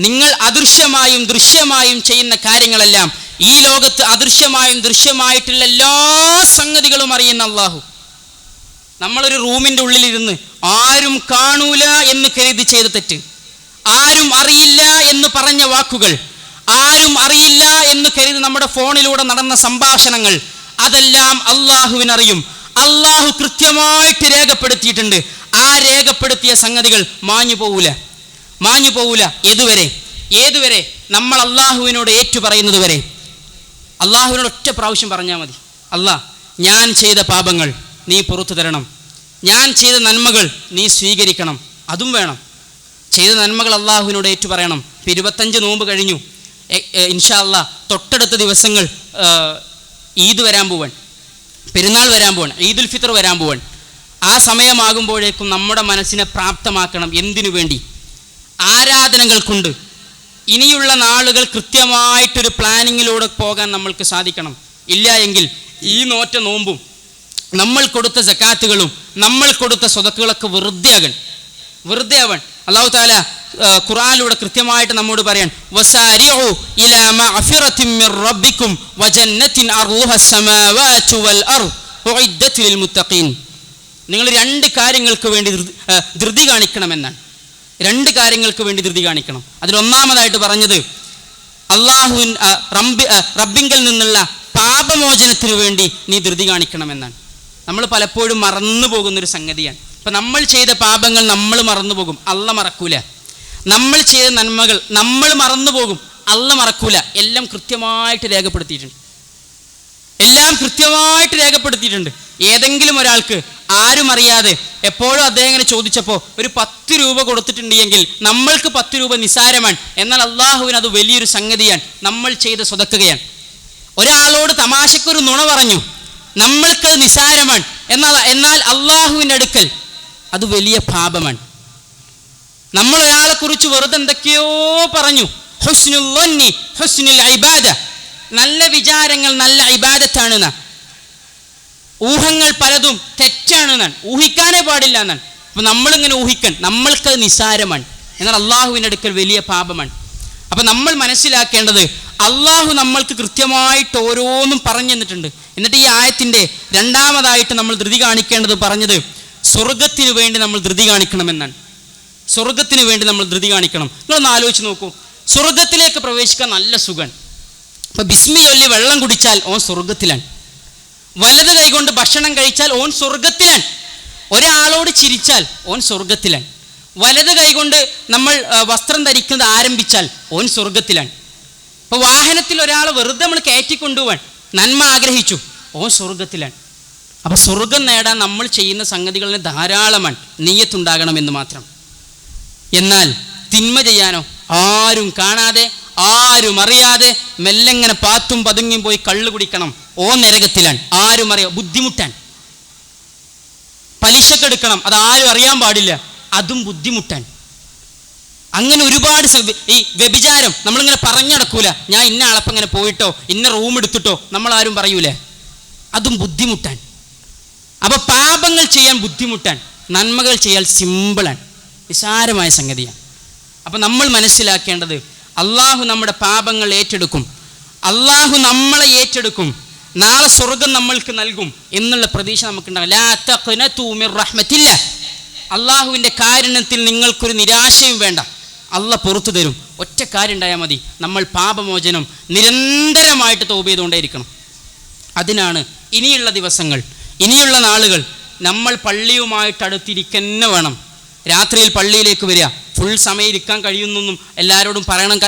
Speaker 1: നിങ്ങൾ അദൃശ്യമായും ദൃശ്യമായും ചെയ്യുന്ന കാര്യങ്ങളെല്ലാം ഈ ലോകത്ത് അദൃശ്യമായും ദൃശ്യമായിട്ടുള്ള എല്ലാ സംഗതികളും അറിയുന്ന അള്ളാഹു നമ്മളൊരു റൂമിന്റെ ഉള്ളിലിരുന്ന് ആരും കാണൂല എന്ന് കരുതി ചെയ്ത തെറ്റ്. ആരും അറിയില്ല എന്ന് പറഞ്ഞ വാക്കുകൾ ആരും അറിയില്ല എന്ന് കരുതി നമ്മുടെ ഫോണിലൂടെ നടന്ന സംഭാഷണങ്ങൾ അതെല്ലാം അള്ളാഹുവിനറിയും അള്ളാഹു കൃത്യമായിട്ട് രേഖപ്പെടുത്തിയിട്ടുണ്ട്. ആ രേഖപ്പെടുത്തിയ സംഗതികൾ മാഞ്ഞു പോവൂല. മാഞ്ഞു പോവൂല. ഏതുവരെ? ഏതുവരെ? നമ്മൾ അള്ളാഹുവിനോട് ഏറ്റുപറയുന്നത് വരെ. അള്ളാഹുവിനോട് ഒറ്റ പ്രാവശ്യം പറഞ്ഞാൽ മതി. അല്ലാ ഞാൻ ചെയ്ത പാപങ്ങൾ നീ പുറത്തു തരണം. ഞാൻ ചെയ്ത നന്മകൾ നീ സ്വീകരിക്കണം. അതും വേണം. ചെയ്ത നന്മകൾ അള്ളാഹുവിനോട് ഏറ്റു പറയണം. ഇപ്പം ഇരുപത്തഞ്ച് നോമ്പ് കഴിഞ്ഞു. ഇൻഷാ അല്ലാ തൊട്ടടുത്ത ദിവസങ്ങൾ ഈദ് വരാൻ പോവാൻ. പെരുന്നാൾ വരാൻ പോവാൻ. ഈദുൽ ഫിത്തർ വരാൻ പോവാൻ. ആ സമയമാകുമ്പോഴേക്കും നമ്മുടെ മനസ്സിനെ പ്രാപ്തമാക്കണം എന്തിനു വേണ്ടി? ആരാധനകൾ കൊണ്ട് ഇനിയുള്ള നാളുകൾ കൃത്യമായിട്ടൊരു പ്ലാനിങ്ങിലൂടെ പോകാൻ നമ്മൾക്ക് സാധിക്കണം. ഇല്ല എങ്കിൽ ഈ നോറ്റ നോമ്പും നമ്മൾ കൊടുത്ത ജക്കാത്തുകളും നമ്മൾ കൊടുത്ത സ്വതക്കുകളൊക്കെ വെറുതെ ആകൺ വെറുതെ ആവൺ അള്ളാഹു താല ഖുറാനിലൂടെ കൃത്യമായിട്ട് നമ്മോട് പറയാൻ നിങ്ങൾ രണ്ട് കാര്യങ്ങൾക്ക് വേണ്ടി ധൃതി കാണിക്കണമെന്നാണ്. രണ്ട് കാര്യങ്ങൾക്ക് വേണ്ടി ധൃതി കാണിക്കണം. അതിലൊന്നാമതായിട്ട് പറഞ്ഞത് അള്ളാഹുവിൻ റബ്ബി റബ്ബിങ്കിൽ നിന്നുള്ള പാപമോചനത്തിനു വേണ്ടി നീ ധൃതി കാണിക്കണമെന്നാണ്. നമ്മൾ പലപ്പോഴും മറന്നു പോകുന്നൊരു സംഗതിയാണ്. ഇപ്പം നമ്മൾ ചെയ്ത പാപങ്ങൾ നമ്മൾ മറന്നു പോകും. അല്ല മറക്കൂല. നമ്മൾ ചെയ്ത നന്മകൾ നമ്മൾ മറന്നു പോകും. അല്ല മറക്കൂല. എല്ലാം കൃത്യമായിട്ട് രേഖപ്പെടുത്തിയിട്ടുണ്ട്. എല്ലാം കൃത്യമായിട്ട് രേഖപ്പെടുത്തിയിട്ടുണ്ട്. ഏതെങ്കിലും ഒരാൾക്ക് ആരും അറിയാതെ എപ്പോഴും അദ്ദേഹം ഇങ്ങനെ ചോദിച്ചപ്പോൾ ഒരു പത്ത് രൂപ കൊടുത്തിട്ടുണ്ട് എങ്കിൽ നമ്മൾക്ക് പത്ത് രൂപ നിസാരമാണ് എന്നാൽ അള്ളാഹുവിന് അത് വലിയൊരു സംഗതിയാണ്. നമ്മൾ ചെയ്ത സ്വതക്കുകയാണ്. ഒരാളോട് തമാശക്കൊരു നുണ പറഞ്ഞു നമ്മൾക്കത് നിസാരമാണ് എന്നാൽ എന്നാൽ അള്ളാഹുവിന്റെ അടുക്കൽ അത് വലിയ പാപമാണ്. നമ്മൾ ഒരാളെ കുറിച്ച് വെറുതെ എന്തൊക്കെയോ പറഞ്ഞു. ഹുസ്നുൽ ഹുസ്നുൽ ഐബാദ നല്ല വിചാരങ്ങൾ നല്ല ഐബാദത്താണ് എന്നാ ഊഹങ്ങൾ പലതും തെറ്റാണ് എന്നാണ് ഊഹിക്കാനേ പാടില്ല എന്നാണ്. അപ്പൊ നമ്മളിങ്ങനെ ഊഹിക്കാൻ. നമ്മൾക്കത് നിസാരമാണ്. എന്നാൽ അള്ളാഹുവിന്റെ അടുക്കൽ വലിയ പാപമാണ്. അപ്പൊ നമ്മൾ മനസ്സിലാക്കേണ്ടത് അള്ളാഹു നമ്മൾക്ക് കൃത്യമായിട്ട് ഓരോന്നും പറഞ്ഞു തന്നിട്ടുണ്ട്. എന്നിട്ട് ഈ ആയത്തിന്റെ രണ്ടാമതായിട്ട് നമ്മൾ ധൃതി കാണിക്കേണ്ടത് പറഞ്ഞത് സ്വർഗത്തിന് വേണ്ടി നമ്മൾ ധൃതി കാണിക്കണമെന്നാണ്. സ്വർഗത്തിന് വേണ്ടി നമ്മൾ ധൃതി കാണിക്കണം. നിങ്ങളൊന്ന് ആലോചിച്ച് നോക്കൂ. സ്വർഗത്തിലേക്ക് പ്രവേശിക്കാൻ നല്ല സുഖം അപ്പൊ ബിസ്മി ചൊല്ലി വെള്ളം കുടിച്ചാൽ ഓൻ സ്വർഗത്തിലാണ് വലത് കൈകൊണ്ട് ഭക്ഷണം കഴിച്ചാൽ ഓൻ സ്വർഗത്തിലാണ് ഒരാളോട് ചിരിച്ചാൽ ഓൻ സ്വർഗത്തിലാണ് വലത് കൈകൊണ്ട് നമ്മൾ വസ്ത്രം ധരിക്കുന്നത് ആരംഭിച്ചാൽ ഓൻ സ്വർഗത്തിലാണ് ഇപ്പൊ വാഹനത്തിൽ ഒരാളെ വെറുതെ നമ്മൾ കയറ്റിക്കൊണ്ടുപോവാൻ നന്മ ആഗ്രഹിച്ചു ഓൻ സ്വർഗത്തിലാണ് അപ്പൊ സ്വർഗം നേടാൻ നമ്മൾ ചെയ്യുന്ന സംഗതികളിന് ധാരാളമാണ് നീയത്തുണ്ടാകണമെന്ന് മാത്രം. എന്നാൽ തിന്മ ചെയ്യാനോ ആരും കാണാതെ ആരും അറിയാതെ മെല്ലെങ്ങനെ പാത്തും പതുങ്ങിയും പോയി കള്ളു കുടിക്കണം. ഓ നരകത്തിലാണ് ആരും അറിയാം ബുദ്ധിമുട്ടാൻ. പലിശക്കെടുക്കണം അത് ആരും അറിയാൻ പാടില്ല. അതും ബുദ്ധിമുട്ടാൻ. അങ്ങനെ ഒരുപാട് ഈ വ്യഭിചാരം. നമ്മളിങ്ങനെ പറഞ്ഞടക്കൂല ഞാൻ ഇന്ന ആളപ്പം ഇങ്ങനെ പോയിട്ടോ ഇന്ന റൂം എടുത്തിട്ടോ നമ്മൾ ആരും പറയൂലേ. അതും ബുദ്ധിമുട്ടാൻ. അപ്പൊ പാപങ്ങൾ ചെയ്യാൻ ബുദ്ധിമുട്ടാൻ. നന്മകൾ ചെയ്യാൻ സിമ്പിളാണ് നിസാരമായ സംഗതിയാണ്. അപ്പൊ നമ്മൾ മനസ്സിലാക്കേണ്ടത് അള്ളാഹു നമ്മുടെ പാപങ്ങൾ ഏറ്റെടുക്കും. അള്ളാഹു നമ്മളെ ഏറ്റെടുക്കും. നാളെ സ്വർഗം നമ്മൾക്ക് നൽകും എന്നുള്ള പ്രതീക്ഷ നമുക്കുണ്ടാവില്ല. അള്ളാഹുവിന്റെ കാരുണ്യത്തിൽ നിങ്ങൾക്കൊരു നിരാശയും വേണ്ട. അല്ല പുറത്തു തരും. ഒറ്റ കാര്യം ഉണ്ടായാൽ മതി. നമ്മൾ പാപമോചനം നിരന്തരമായിട്ട് തോപ് ചെയ്തുകൊണ്ടേയിരിക്കണം. അതിനാണ് ഇനിയുള്ള ദിവസങ്ങൾ ഇനിയുള്ള നാളുകൾ നമ്മൾ പള്ളിയുമായിട്ട് അടുത്തിരിക്കന്നെ വേണം. രാത്രിയിൽ പള്ളിയിലേക്ക് വരിക. ഫുൾ സമയം ഇരിക്കാൻ കഴിയുന്നൊന്നും എല്ലാവരോടും പറയണം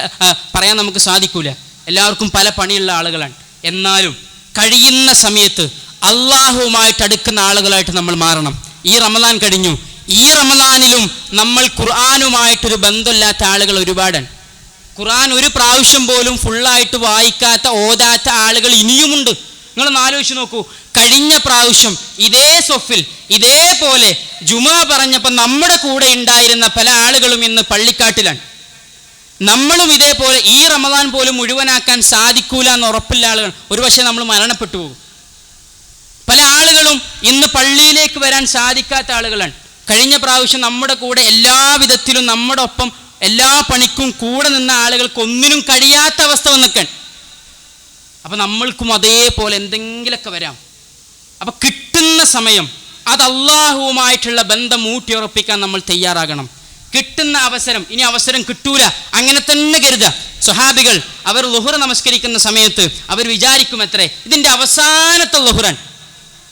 Speaker 1: പറയാൻ നമുക്ക് സാധിക്കൂല. എല്ലാവർക്കും പല പണിയുള്ള ആളുകളാണ്. എന്നാലും കഴിയുന്ന സമയത്ത് അള്ളാഹുവുമായിട്ട് അടുക്കുന്ന ആളുകളായിട്ട് നമ്മൾ മാറണം. ഈ റമദാൻ കഴിഞ്ഞു. ഈ റമദാനിലും നമ്മൾ ഖുർആാനുമായിട്ടൊരു ബന്ധമില്ലാത്ത ആളുകൾ ഒരുപാടാണ്. ഖുർആൻ ഒരു പ്രാവശ്യം പോലും ഫുള്ളായിട്ട് വായിക്കാത്ത ഓതാത്ത ആളുകൾ ഇനിയുമുണ്ട്. നിങ്ങളൊന്ന് ആലോചിച്ച് നോക്കൂ. കഴിഞ്ഞ പ്രാവശ്യം ഇതേ സൊഫിൽ ഇതേപോലെ ജുമാ പറഞ്ഞപ്പോൾ നമ്മുടെ കൂടെ ഉണ്ടായിരുന്ന പല ആളുകളും ഇന്ന് പള്ളിക്കാട്ടിലാണ്. നമ്മളും ഇതേപോലെ ഈ റമദാൻ പോലും മുഴുവനാക്കാൻ സാധിക്കൂല എന്ന് ഉറപ്പില്ല ആളുകൾ ഒരുപക്ഷെ നമ്മൾ മരണപ്പെട്ടു പോകും. പല ആളുകളും ഇന്ന് പള്ളിയിലേക്ക് വരാൻ സാധിക്കാത്ത ആളുകളാണ്. കഴിഞ്ഞ പ്രാവശ്യം നമ്മുടെ കൂടെ എല്ലാ വിധത്തിലും നമ്മുടെ ഒപ്പം എല്ലാ പണിക്കും കൂടെ നിന്ന ആളുകൾക്ക് ഒന്നിനും കഴിയാത്ത അവസ്ഥ വന്നിക്കാൻ അപ്പൊ നമ്മൾക്കും അതേപോലെ എന്തെങ്കിലുമൊക്കെ വരാം. അപ്പൊ കിട്ടുന്ന സമയം അത് അള്ളാഹുവുമായിട്ടുള്ള ബന്ധം ഊട്ടിയുറപ്പിക്കാൻ നമ്മൾ തയ്യാറാകണം. കിട്ടുന്ന അവസരം ഇനി അവസരം കിട്ടൂല. അങ്ങനെ തന്നെ കരുതുക സ്വഹാബികൾ അവർ ലുഹുറ നമസ്കരിക്കുന്ന സമയത്ത് അവർ വിചാരിക്കും എത്രേ ഇതിന്റെ അവസാനത്തെ ലുഹുറാൻ.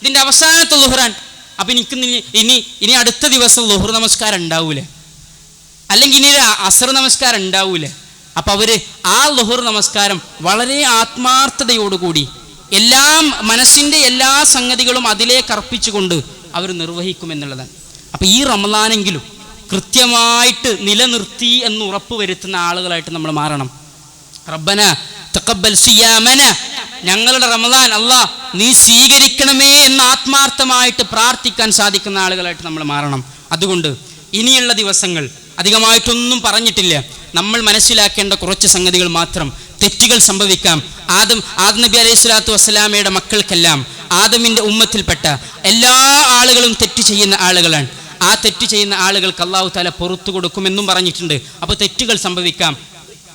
Speaker 1: ഇതിന്റെ അവസാനത്തെ ലുഹുറാൻ. അപ്പൊ എനിക്ക് ഇനി ഇനി അടുത്ത ദിവസം ലുഹുർ നമസ്കാരം ഉണ്ടാവൂലേ? അല്ലെങ്കിൽ ഇനി അസർ നമസ്കാരം ഉണ്ടാവൂലേ? അപ്പൊ അവർ ആ ലുഹുർ നമസ്കാരം വളരെ ആത്മാർത്ഥതയോടുകൂടി എല്ലാ മനസ്സിന്റെ എല്ലാ സംഗതികളും അതിലേക്ക് അർപ്പിച്ചുകൊണ്ട് അവർ നിർവഹിക്കുമെന്നുള്ളതാണ്. അപ്പോൾ ഈ റമദാനെങ്കിലും കൃത്യമായിട്ട് നിലനിർത്തി എന്ന് ഉറപ്പ് വരുത്തുന്ന ആളുകളായിട്ട് നമ്മൾ മാറണം. റബ്ബന തക്കബൽ സിയാമന. ഞങ്ങളുടെ റമദാൻ അല്ലാ നീ സ്വീകരിക്കണമേ എന്ന് ആത്മാർത്ഥമായിട്ട് പ്രാർത്ഥിക്കാൻ സാധിക്കുന്ന ആളുകളായിട്ട് നമ്മൾ മാറണം. അതുകൊണ്ട് ഇനിയുള്ള ദിവസങ്ങൾ അധികമായിട്ടൊന്നും പറഞ്ഞിട്ടില്ല. നമ്മൾ മനസ്സിലാക്കേണ്ട കുറച്ച് സംഗതികൾ മാത്രം തെറ്റുകൾ സംഭവിക്കാം. ആദം ആദം നബി അലൈഹി സ്വലാത്തു വസ്സലാമയുടെ മക്കൾക്കെല്ലാം ആദമിന്റെ ഉമ്മത്തിൽപ്പെട്ട എല്ലാ ആളുകളും തെറ്റ് ചെയ്യുന്ന ആളുകളാണ്. ആ തെറ്റ് ചെയ്യുന്ന ആളുകൾക്ക് അള്ളാഹു താല പുറത്തു കൊടുക്കുമെന്നും പറഞ്ഞിട്ടുണ്ട്. അപ്പോൾ തെറ്റുകൾ സംഭവിക്കാം.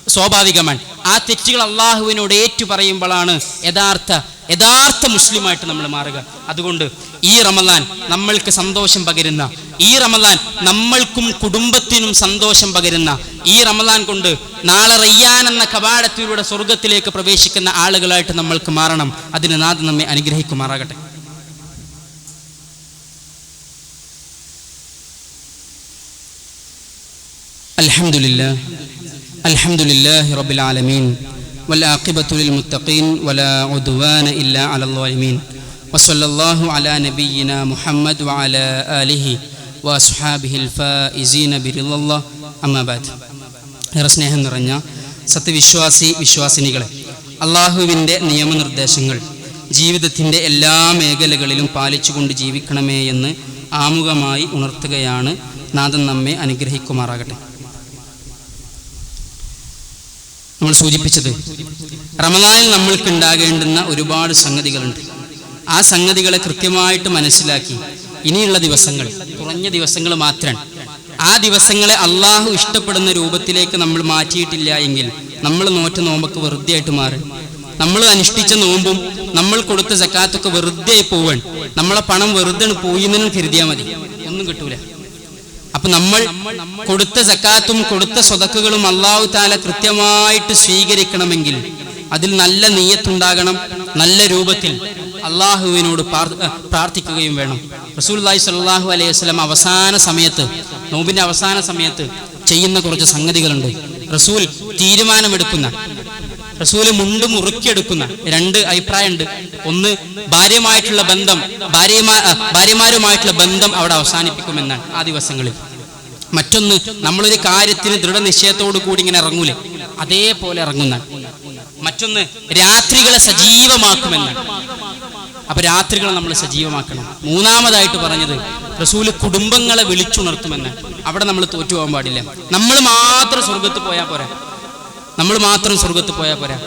Speaker 1: സ്വാഭാവികമാണ്. ആ തെറ്റുകൾ അള്ളാഹുവിനോട് ഏറ്റു പറയുമ്പോഴാണ് യഥാർത്ഥ യഥാർത്ഥ മുസ്ലിമായിട്ട് നമ്മൾ മാറുക. അതുകൊണ്ട് ഈ റമദാൻ നമ്മൾക്ക് സന്തോഷം പകരുന്ന ഈ റമദാൻ നമ്മൾക്കും കുടുംബത്തിനും സന്തോഷം പകരുന്ന ഈ റമദാൻ കൊണ്ട് നാളെ റയ്യാൻ എന്ന കവാടത്തിലൂടെ സ്വർഗത്തിലേക്ക് പ്രവേശിക്കുന്ന ആളുകളായിട്ട് നമ്മൾക്ക് മാറണം. അതിന് നാഥ് നമ്മെ അനുഗ്രഹിക്കുമാറാകട്ടെ. അലഹമുല്ല അലഹമുല്ലാ റബിലാലമീൻ والعاقبة للمتقين ولا عدوان إلا على الظالمين وصلى الله على نبينا محمد وعلى آله وأصحابه الفائزين برضا الله أما بعد ഏറെ സ്നേഹം നിറഞ്ഞ സത്യവിശ്വാസി വിശ്വാസിനികളെ അള്ളാഹുവിൻ്റെ നിയമനിർദ്ദേശങ്ങൾ ജീവിതത്തിൻ്റെ എല്ലാ മേഖലകളിലും പാലിച്ചുകൊണ്ട് ജീവിക്കണമേ എന്ന് ആമുഖമായി ഉണർത്തുകയാണ് നാഥൻ നമ്മെ അനുഗ്രഹിക്കുമാറാകട്ടെ നമ്മൾ സൂചിപ്പിച്ചത്. റമദാനിൽ നമ്മൾക്ക് ഉണ്ടാകേണ്ടുന്ന ഒരുപാട് സംഗതികളുണ്ട്. ആ സംഗതികളെ കൃത്യമായിട്ട് മനസ്സിലാക്കി ഇനിയുള്ള ദിവസങ്ങൾ കുറഞ്ഞ ദിവസങ്ങൾ മാത്രം. ആ ദിവസങ്ങളെ അള്ളാഹു ഇഷ്ടപ്പെടുന്ന രൂപത്തിലേക്ക് നമ്മൾ മാറ്റിയിട്ടില്ല എങ്കിൽ നമ്മൾ നോറ്റ നോമ്പൊക്കെ വെറുതെയായിട്ട് മാറും. നമ്മൾ അനുഷ്ഠിച്ച നോമ്പും നമ്മൾ കൊടുത്ത ജക്കാത്തൊക്കെ വെറുതെ പോവാൻ നമ്മളെ പണം വെറുതെ പോയി കരുതിയാൽ മതി. ഒന്നും കിട്ടൂല. അപ്പൊ നമ്മൾ കൊടുത്ത സക്കാത്തും കൊടുത്ത സ്വതക്കുകളും അള്ളാഹു താല കൃത്യമായിട്ട് സ്വീകരിക്കണമെങ്കിൽ അതിൽ നല്ല നെയ്യത്തുണ്ടാകണം നല്ല രൂപത്തിൽ അള്ളാഹുവിനോട് പ്രാർത്ഥിക്കുകയും വേണം. റസൂൽല്ലാഹി സ്വല്ലല്ലാഹു അലൈഹി വസല്ലം അവസാന സമയത്ത് നോമ്പിന്റെ അവസാന സമയത്ത് ചെയ്യുന്ന കുറച്ച് സംഗതികളുണ്ട്. റസൂൽ തീരുമാനമെടുക്കുന്ന റസൂൽ മുണ്ട് മുറുക്കിയെടുക്കുന്ന രണ്ട് അഭിപ്രായമുണ്ട്. ഒന്ന് ഭാര്യമായിട്ടുള്ള ബന്ധം ഭാര്യമാ ഭാര്യമാരുമായിട്ടുള്ള ബന്ധം അവിടെ അവസാനിപ്പിക്കുമെന്നാണ് ആ ദിവസങ്ങളിൽ. മറ്റൊന്ന് നമ്മളൊരു കാര്യത്തിന് ദൃഢനിശ്ചയത്തോടു കൂടി ഇങ്ങനെ ഇറങ്ങൂലേ? അതേപോലെ ഇറങ്ങുന്ന മറ്റൊന്ന് രാത്രികളെ സജീവമാക്കുമെന്നാണ്. അപ്പൊ രാത്രികളെ നമ്മൾ സജീവമാക്കണം. മൂന്നാമതായിട്ട് പറഞ്ഞത് റസൂൽ കുടുംബങ്ങളെ വിളിച്ചുണർത്തുമെന്ന് അവിടെ നമ്മൾ തോറ്റുപോകാൻ പാടില്ല. നമ്മൾ മാത്രം സ്വർഗത്ത് പോയാൽ പോരാ. നമ്മൾ മാത്രം സ്വർഗത്ത് പോയാൽ പോരാ.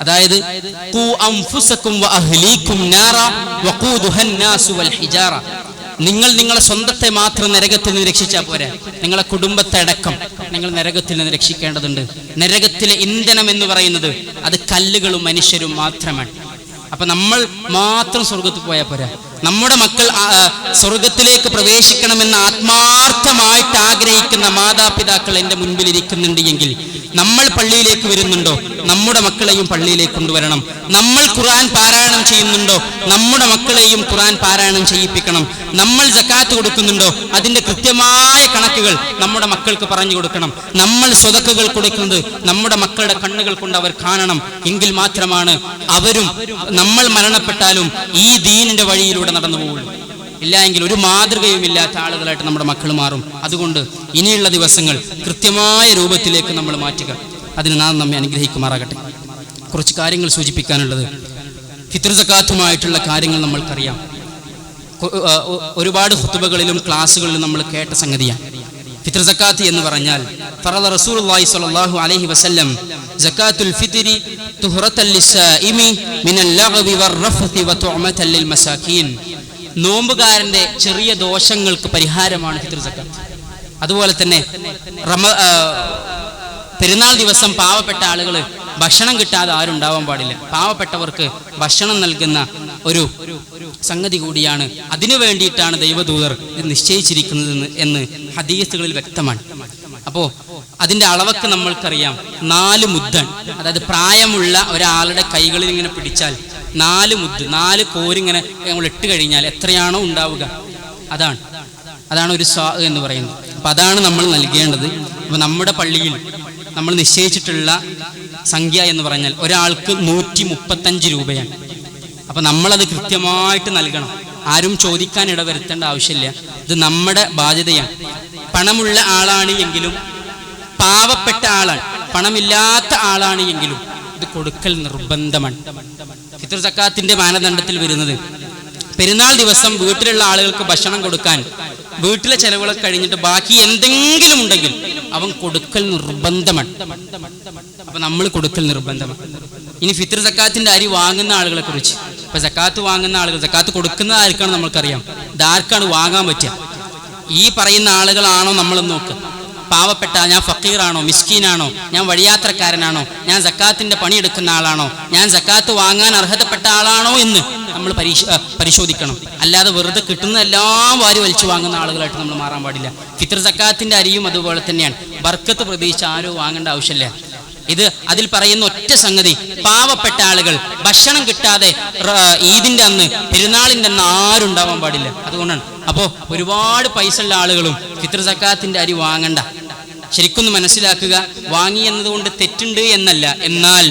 Speaker 1: അതായത് നിങ്ങൾ നിങ്ങളെ സ്വന്തത്തെ മാത്രം നരകത്തിൽ നിന്ന് രക്ഷിച്ചാൽ പോരാ. നിങ്ങളെ കുടുംബത്തെ അടക്കം നിങ്ങൾ നരകത്തിൽ നിന്ന് രക്ഷിക്കേണ്ടതുണ്ട്. നരകത്തിലെ ഇന്ധനം എന്ന് പറയുന്നത് അത് കല്ലുകളും മനുഷ്യരും മാത്രമാണ്. അപ്പൊ നമ്മൾ മാത്രം സ്വർഗത്ത് പോയാൽ പോരാ. നമ്മുടെ മക്കൾ സ്വർഗത്തിലേക്ക് പ്രവേശിക്കണമെന്ന് ആത്മാർത്ഥമായിട്ട് ആഗ്രഹിക്കുന്ന മാതാപിതാക്കൾ എന്റെ മുൻപിൽ ഇരിക്കുന്നുണ്ട് എങ്കിൽ നമ്മൾ പള്ളിയിലേക്ക് വരുന്നുണ്ടോ? നമ്മുടെ മക്കളെയും പള്ളിയിലേക്ക് കൊണ്ടുവരണം. നമ്മൾ ഖുർആൻ പാരായണം ചെയ്യുന്നുണ്ടോ? നമ്മുടെ മക്കളെയും ഖുർആൻ പാരായണം ചെയ്യിപ്പിക്കണം. നമ്മൾ ജക്കാത്ത് കൊടുക്കുന്നുണ്ടോ? അതിന്റെ കൃത്യമായ കണക്കുകൾ നമ്മുടെ മക്കൾക്ക് പറഞ്ഞു കൊടുക്കണം. നമ്മൾ സ്വതക്കുകൾ കൊടുക്കുന്നത് നമ്മുടെ മക്കളുടെ കണ്ണുകൾ കൊണ്ട് അവർ കാണണം. എങ്കിൽ മാത്രമാണ് അവരും നമ്മൾ മരണപ്പെട്ടാലും ഈ ദീനിന്റെ വഴിയിലൂടെ നടന്നു പോകുള്ളൂ ഇല്ല എങ്കിൽ ഒരു മാതൃകയും ഇല്ലാത്ത ആളുകളായിട്ട് നമ്മുടെ മക്കൾ മാറും. അതുകൊണ്ട് ഇനിയുള്ള ദിവസങ്ങൾ കൃത്യമായ രൂപത്തിലേക്ക് നമ്മൾ മാറ്റുക. അതിന് നാം നമ്മെ അനുഗ്രഹിക്കുമാറാകട്ടെ. കുറച്ച് കാര്യങ്ങൾ സൂചിപ്പിക്കാനുള്ളത്. ഫിത്ർ സക്കാത്തുമായിട്ടുള്ള കാര്യങ്ങൾ നമ്മൾക്കറിയാം. ഒരുപാട് ഹുത്തുബകളിലും ക്ലാസ്സുകളിലും നമ്മൾ കേട്ട സംഗതിയാണ്. ഫിത്ർ സക്കാത്ത് എന്ന് പറഞ്ഞാൽ ഫറദ റസൂലുള്ളാഹി സ്വല്ലല്ലാഹു അലൈഹി വസല്ലം സക്കാത്തുൽ ഫിത്രി തുഹ്റത്തൽ ലിസ്സായിമി മിനൽ ലഗ്വി വർറഫ്തി വതുഅമതൽ ലിൽ മസാകീൻ നോമ്പുകാരന്റെ ചെറിയ ദോഷങ്ങൾക്ക് പരിഹാരമാണ് ഫിത്ർ സക്കാത്ത്. അതുപോലെ തന്നെ പെരുന്നാൾ ദിവസം പാവപ്പെട്ട ആളുകൾ ഭക്ഷണം കിട്ടാതെ ആരും ഉണ്ടാവാൻ പാടില്ല. പാവപ്പെട്ടവർക്ക് ഭക്ഷണം നൽകുന്ന ഒരു സംഗതി കൂടിയാണ്. അതിനു വേണ്ടിയിട്ടാണ് ദൈവദൂതർ നിശ്ചയിച്ചിരിക്കുന്നത് എന്ന് ഹദീസുകളിൽ വ്യക്തമാണ്. അപ്പോ അതിന്റെ അളവൊക്കെ നമ്മൾക്കറിയാം. നാല് മുദ്ദൺ അതായത് പ്രായമുള്ള ഒരാളുടെ കൈകളിൽ ഇങ്ങനെ പിടിച്ചാൽ നാല് മുദ്ദ് നാല് കോരിങ്ങനെ നമ്മൾ ഇട്ട് കഴിഞ്ഞാൽ എത്രയാണോ ഉണ്ടാവുക. അതാണ്. അതാണ് ഒരു സ്വാ എന്ന് പറയുന്നത്. അപ്പം അതാണ് നമ്മൾ നൽകേണ്ടത്. അപ്പോൾ നമ്മുടെ പള്ളിയിൽ നമ്മൾ നിശ്ചയിച്ചിട്ടുള്ള സംഖ്യ എന്ന് പറഞ്ഞാൽ ഒരാൾക്ക് നൂറ്റി മുപ്പത്തഞ്ച് രൂപയാണ്. അപ്പൊ നമ്മളത് കൃത്യമായിട്ട് നൽകണം. ആരും ചോദിക്കാൻ ഇടവരുത്തേണ്ട ആവശ്യമില്ല. ഇത് നമ്മുടെ ബാധ്യതയാണ്. പണമുള്ള ആളാണ് എങ്കിലും പാവപ്പെട്ട ആളാണ് പണമില്ലാത്ത ആളാണ് എങ്കിലും ഇത് കൊടുക്കൽ നിർബന്ധമാണ്. ഫിത്ർ സക്കാത്തിന്റെ മാനദണ്ഡത്തിൽ വരുന്നത് പെരുന്നാൾ ദിവസം വീട്ടിലുള്ള ആളുകൾക്ക് ഭക്ഷണം കൊടുക്കാൻ വീട്ടിലെ ചെലവുകളൊക്കെ കഴിഞ്ഞിട്ട് ബാക്കി എന്തെങ്കിലും ഉണ്ടെങ്കിൽ അവൻ കൊടുക്കൽ നിർബന്ധമാണ്. അപ്പൊ നമ്മൾ കൊടുക്കൽ നിർബന്ധമാണ്. ഇനി ഫിത്ർ സക്കാത്തിന്റെ അരി വാങ്ങുന്ന ആളുകളെ കുറിച്ച് ഇപ്പൊ സക്കാത്ത് വാങ്ങുന്ന ആളുകൾ സക്കാത്ത് കൊടുക്കുന്ന ആർക്കാണ് നമ്മൾക്കറിയാം? ഇതാർക്കാണ് വാങ്ങാൻ പറ്റുക? ഈ പറയുന്ന ആളുകളാണോ നമ്മൾ നോക്കുക പാവപ്പെട്ട ഞാൻ ഫക്കീറാണോ മിസ്കീനാണോ ഞാൻ വഴിയാത്രക്കാരനാണോ ഞാൻ സക്കാത്തിന്റെ പണിയെടുക്കുന്ന ആളാണോ ഞാൻ സക്കാത്ത് വാങ്ങാൻ അർഹതപ്പെട്ട ആളാണോ എന്ന് നമ്മൾ പരിശോധിക്കണം. അല്ലാതെ വെറുതെ കിട്ടുന്ന എല്ലാം വാരി വലിച്ചു വാങ്ങുന്ന ആളുകളായിട്ട് നമ്മൾ മാറാൻ പാടില്ല. ഫിത്ർ സക്കാത്തിന്റെ അരിയും അതുപോലെ തന്നെയാണ്. ബർക്കത്ത് പ്രതീക്ഷിച്ച് ആരും വാങ്ങേണ്ട ആവശ്യമില്ല. ഇത് അതിൽ പറയുന്ന ഒറ്റ സംഗതി പാവപ്പെട്ട ആളുകൾ ഭക്ഷണം കിട്ടാതെ ഈദിന്റെ അന്ന് പെരുന്നാളിന്റെ അന്ന് ആരും ഉണ്ടാവാൻ പാടില്ല. അതുകൊണ്ടാണ്. അപ്പോ ഒരുപാട് പൈസ ഉള്ള ആളുകളും ചിത്രസക്കാത്തിന്റെ അരി വാങ്ങണ്ട. ശരിക്കൊന്ന് മനസ്സിലാക്കുക വാങ്ങി എന്നതുകൊണ്ട് തെറ്റുണ്ട് എന്നല്ല. എന്നാൽ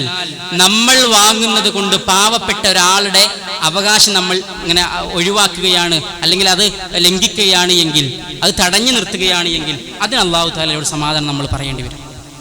Speaker 1: നമ്മൾ വാങ്ങുന്നത് കൊണ്ട് പാവപ്പെട്ട ഒരാളുടെ അവകാശം നമ്മൾ ഇങ്ങനെ ഒഴിവാക്കുകയാണ് അല്ലെങ്കിൽ അത് ലംഘിക്കുകയാണ് എങ്കിൽ അത് തടഞ്ഞു നിർത്തുകയാണ് എങ്കിൽ അതിന് അള്ളാഹു താലയോട് സമാധാനം നമ്മൾ പറയേണ്ടി വരും.